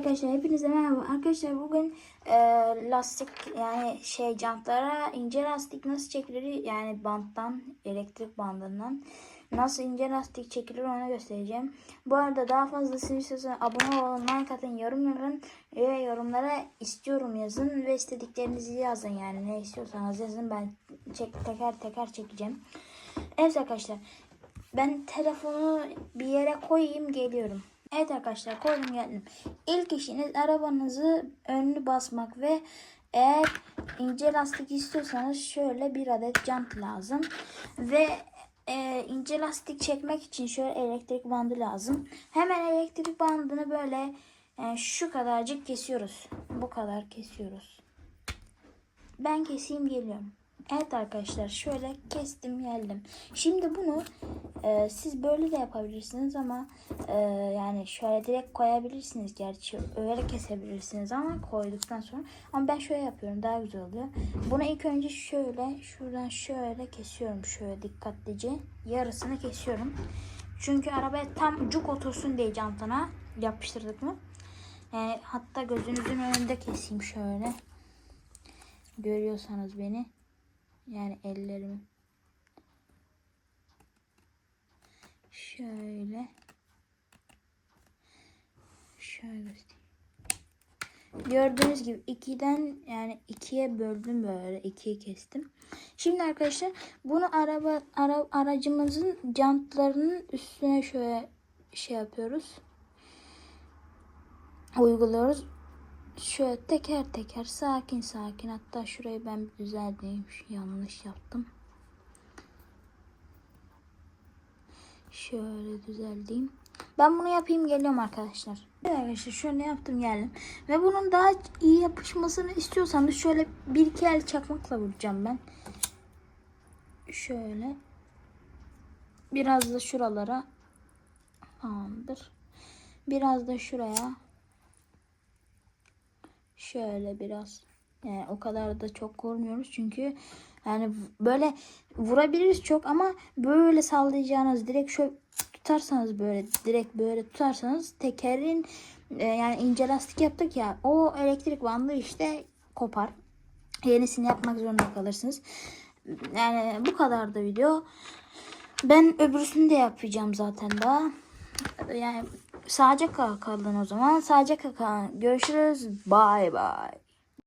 arkadaşlar hepinize merhaba. Arkadaşlar bugün e, lastik yani şey jantlara ince lastik nasıl çekilir yani banttan elektrik bandından nasıl ince lastik çekilir onu göstereceğim. Bu arada daha fazlasını istiyorsanız abone olun, like atın, yorum yazın ve yorumlara istiyorum yazın ve istediklerinizi yazın yani ne istiyorsanız yazın ben çek, teker teker çekeceğim. Evet arkadaşlar ben telefonu bir yere koyayım geliyorum. Evet arkadaşlar koydum geldim. İlk işiniz arabanızı önünü basmak ve eğer ince lastik istiyorsanız şöyle bir adet jant lazım. Ve e, ince lastik çekmek için şöyle elektrik bandı lazım. Hemen elektrik bandını böyle e, şu kadarcık kesiyoruz. Bu kadar kesiyoruz. Ben keseyim geliyorum. Evet arkadaşlar şöyle kestim geldim. Şimdi bunu e, siz böyle de yapabilirsiniz ama e, yani şöyle direkt koyabilirsiniz gerçi öyle kesebilirsiniz ama koyduktan sonra ama ben şöyle yapıyorum daha güzel oluyor. Bunu ilk önce şöyle şuradan şöyle kesiyorum şöyle dikkatlice yarısını kesiyorum. Çünkü arabaya tam cuk otursun diye jantına yapıştırdık mı? Yani hatta gözünüzün önünde keseyim şöyle. Görüyorsanız beni. Yani ellerimi. Şöyle. Şöyle göstereyim. Gördüğünüz gibi ikiden yani ikiye böldüm böyle ikiye kestim. Şimdi arkadaşlar bunu araba ara, aracımızın jantlarının üstüne şöyle şey yapıyoruz. Uyguluyoruz. Şöyle teker teker sakin sakin hatta şurayı ben bir düzelteyim yanlış yaptım. Şöyle düzelteyim. Ben bunu yapayım geliyorum arkadaşlar. Evet arkadaşlar şöyle yaptım geldim. Ve bunun daha iyi yapışmasını istiyorsanız şöyle bir iki el çakmakla vuracağım ben. Şöyle. Biraz da şuralara. Tamamdır. Biraz da şuraya. Şöyle biraz. Yani o kadar da çok vurmuyoruz çünkü yani böyle vurabiliriz çok ama böyle sallayacağınız direkt şöyle tutarsanız böyle direkt böyle tutarsanız tekerin e, yani ince lastik yaptık ya o elektrik bandı işte kopar. Yenisini yapmak zorunda kalırsınız. Yani bu kadar da video. Ben öbürsünü de yapacağım zaten daha. Yani sadece kalın o zaman. Sadece kalın. Görüşürüz. Bye bye.